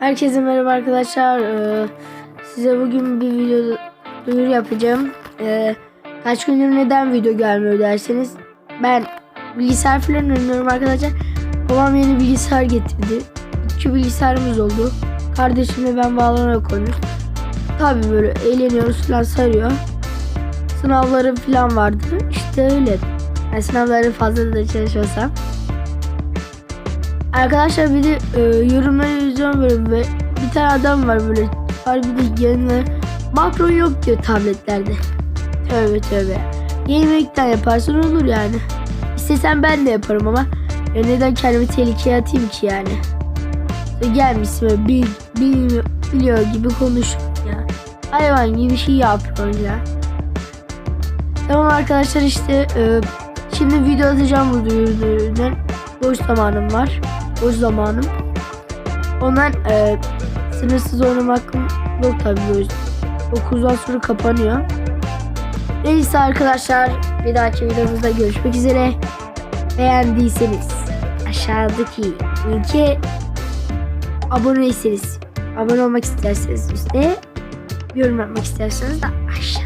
Herkese merhaba arkadaşlar. Ee, size bugün bir video duyuru yapacağım. Ee, kaç gündür neden video gelmiyor derseniz ben bilgisayar falan oynuyorum arkadaşlar. Babam yeni bilgisayar getirdi. İki bilgisayarımız oldu. Kardeşimle ben bağlanarak oynuyoruz. Tabii böyle eğleniyoruz falan sarıyor. Sınavlarım falan vardı. İşte öyle. Yani sınavları fazla da çalışmasam. Arkadaşlar bir de e, yorumları izliyorum böyle ve bir tane adam var böyle harbi de yanına makro yok diyor tabletlerde. Tövbe tövbe. Yemekten yaparsan olur yani. İstesem ben de yaparım ama ya neden kendimi tehlikeye atayım ki yani. Gelmişsin böyle bil, bil, biliyor gibi konuşuyor ya. Hayvan gibi bir şey yapıyorsun ya. Tamam arkadaşlar işte e, şimdi video atacağım bu duyurudan. Boş zamanım var. Boş zamanım. Ondan e, sınırsız oynama hakkım yok tabii böyle. 9'dan sonra kapanıyor. Neyse arkadaşlar bir dahaki videomuzda görüşmek üzere. Beğendiyseniz aşağıdaki linke abone değilseniz abone olmak isterseniz üstte yorum yapmak isterseniz de aşağı.